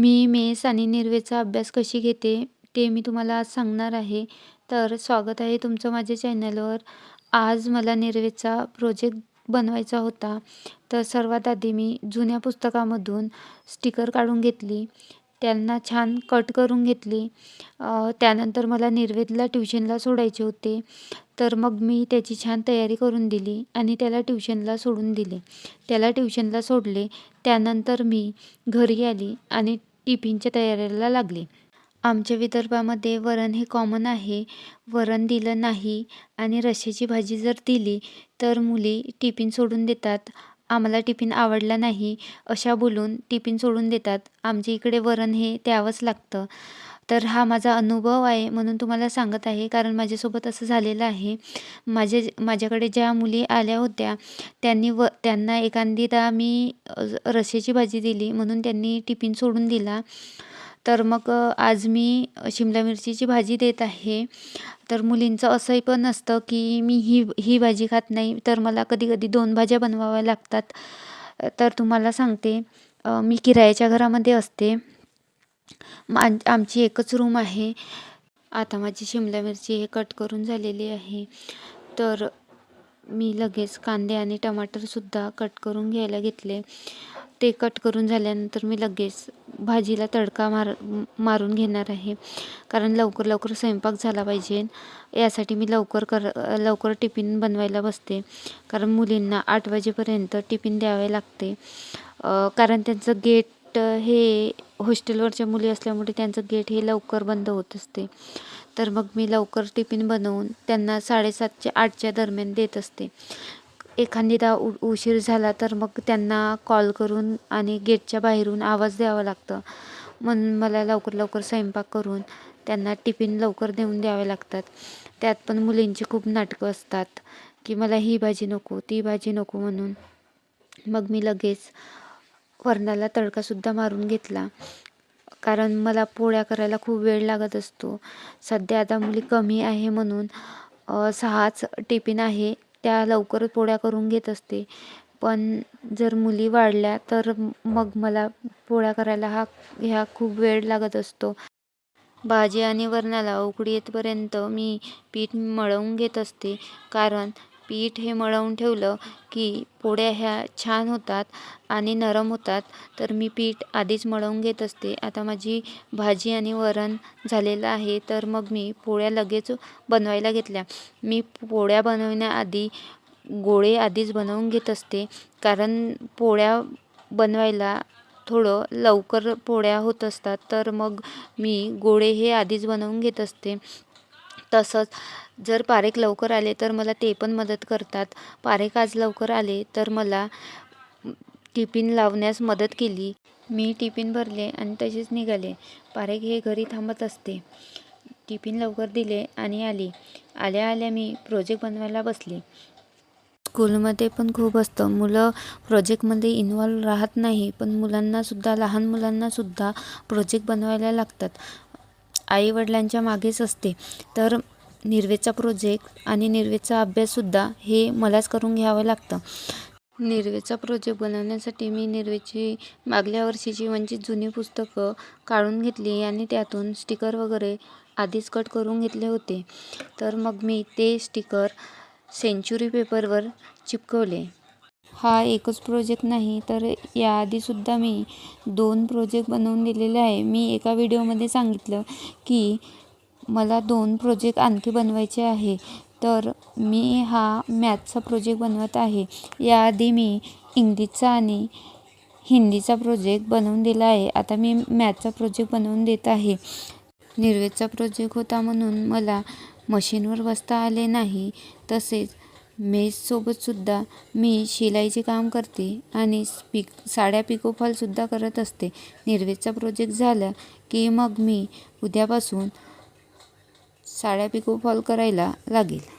मी mess आणि निर्वेचा अभ्यास कशी घेते ते मी तुम्हाला आज सांगणार आहे. तर स्वागत आहे तुमचं माझ्या चॅनलवर. आज मला निर्वेचा प्रोजेक्ट बनवायचा होता. तर सर्वात आधी मी जुन्या पुस्तकामधून स्टिकर काढून घेतली. त्यांना छान कट करून घेतली. त्यानंतर मला निर्वेदला ट्युशनला सोडायचे होते. तर मग मी त्याची छान तयारी करून दिली आणि त्याला ट्युशनला सोडून दिले. त्याला ट्युशनला सोडले. त्यानंतर मी घरी आली आणि टिफिनच्या तयारीला लागले. आमच्या विदर्भामध्ये वरण हे कॉमन आहे. वरण दिलं नाही आणि रश्श्याची भाजी जर दिली तर मुली टिफिन सोडून देतात. आम्हाला टिफिन आवडला नाही अशा बोलून टिफिन सोडून देतात. आमच्या इकडे वरण हे द्यावंच लागतं. तर हा माझा अनुभव आहे म्हणून तुम्हाला सांगत आहे. कारण माझ्यासोबत असं झालेलं आहे. माझे माझ्याकडे ज्या मुली आल्या होत्या त्यांनी व त्यांना एखादीदा मी अ, भाजी दिली म्हणून त्यांनी टिफिन सोडून दिला. तर मग आज मी शिमला मिरचीची भाजी देत आहे. तर मुलींचं असंही पण असतं की मी ही ही भाजी खात नाही. तर मला कधी कधी दोन भाज्या बनवाव्या लागतात. तर तुम्हाला सांगते मी किरायाच्या घरामध्ये असते. मा आमची एकच रूम आहे. आता माझी शिमला मिरची हे कट करून झालेली आहे. तर मी लगेच कांदे आणि टमाटरसुद्धा कट करून घ्यायला घेतले. ते कट करून झाल्यानंतर मी लगेच भाजीला तडका मार मारून घेणार आहे. कारण लवकर लवकर स्वयंपाक झाला पाहिजे. यासाठी मी लवकर कर लवकर टिफिन बनवायला बसते. कारण मुलींना आठ वाजेपर्यंत टिफिन द्यावे लागते. कारण त्यांचं गेट हे हॉस्टेलवरच्या मुली असल्यामुळे त्यांचं गेट हे लवकर बंद होत असते. तर मग मी लवकर टिफिन बनवून त्यांना साडेसातच्या आठच्या दरम्यान देत असते. एखादीदा उ उशीर झाला तर मग त्यांना कॉल करून आणि गेटच्या बाहेरून आवाज द्यावा लागतं. म्हणून मला लवकर लवकर स्वयंपाक करून त्यांना टिफिन लवकर देऊन द्यावे लागतात. त्यात पण मुलींची खूप नाटकं असतात की मला ही भाजी नको ती भाजी नको म्हणून. मग मी लगेच वरणाला तडकासुद्धा मारून घेतला. कारण मला पोळ्या करायला खूप वेळ लागत असतो. सध्या आता मुली कमी आहे म्हणून सहाच टिफिन आहे त्या लवकर पोळ्या करून घेत असते. पण जर मुली वाढल्या तर मग मला पोळ्या करायला हा ह्या खूप वेळ लागत असतो. भाजी आणि वरणाला उकळी येतपर्यंत मी पीठ मळवून घेत असते. कारण पीठ हे मळवून ठेवलं की पोळ्या ह्या छान होतात आणि नरम होतात. तर मी पीठ आधीच मळवून घेत असते. आता माझी भाजी आणि वरण झालेलं आहे. तर मग मी पोळ्या लगेच बनवायला घेतल्या. मी पोळ्या बनवण्याआधी गोळे आधीच बनवून घेत असते. कारण पोळ्या बनवायला थोडं लवकर पोळ्या होत असतात. तर मग मी गोळे हे आधीच बनवून घेत असते. तसंच जर पारेख लवकर आले तर मला ते पण मदत करतात. पारेख आज लवकर आले तर मला टिफिन लावण्यास मदत केली. मी टिफिन भरले आणि तसेच निघाले. पारेख हे घरी थांबत असते. टिफिन लवकर दिले आणि आली. आल्या आल्या मी प्रोजेक्ट बनवायला बसले. स्कूलमध्ये पण खूप असतं. मुलं प्रोजेक्टमध्ये इन्वॉल्व राहत नाही पण मुलांनासुद्धा लहान मुलांनासुद्धा प्रोजेक्ट बनवायला लागतात. आईवडिलांच्या मागेच असते. तर निर्वेचा प्रोजेक्ट आणि निर्वेचा अभ्याससुद्धा हे मलाच करून घ्यावं लागतं. निर्वेचा प्रोजेक्ट बनवण्यासाठी मी निर्वेची मागल्या वर्षीची म्हणजे जुनी पुस्तकं काढून घेतली आणि त्यातून स्टिकर वगैरे आधीच कट करून घेतले होते. तर मग मी ते स्टिकर सेंचुरी पेपरवर चिपकवले. हा एकच प्रोजेक्ट नाही तर याआधीसुद्धा मी दोन प्रोजेक्ट बनवून दिलेले आहे. मी एका व्हिडिओमध्ये सांगितलं की मला दोन प्रोजेक्ट आणखी बनवायचे आहे. तर मी हा मॅथचा प्रोजेक्ट बनवत आहे. याआधी मी इंग्लिशचा आणि हिंदीचा प्रोजेक्ट बनवून दिला आहे. आता मी मॅथचा प्रोजेक्ट बनवून देत आहे. निर्वेदचा प्रोजेक्ट होता म्हणून मला मशीनवर बसता आले नाही. तसेच मेससोबतसुद्धा मी शिलाईचे काम करते आणि पिक साड्या पिकोफॉलसुद्धा करत असते. निर्वेदचा प्रोजेक्ट झाला की मग मी उद्यापासून साड्या पिकोफॉल करायला लागेल.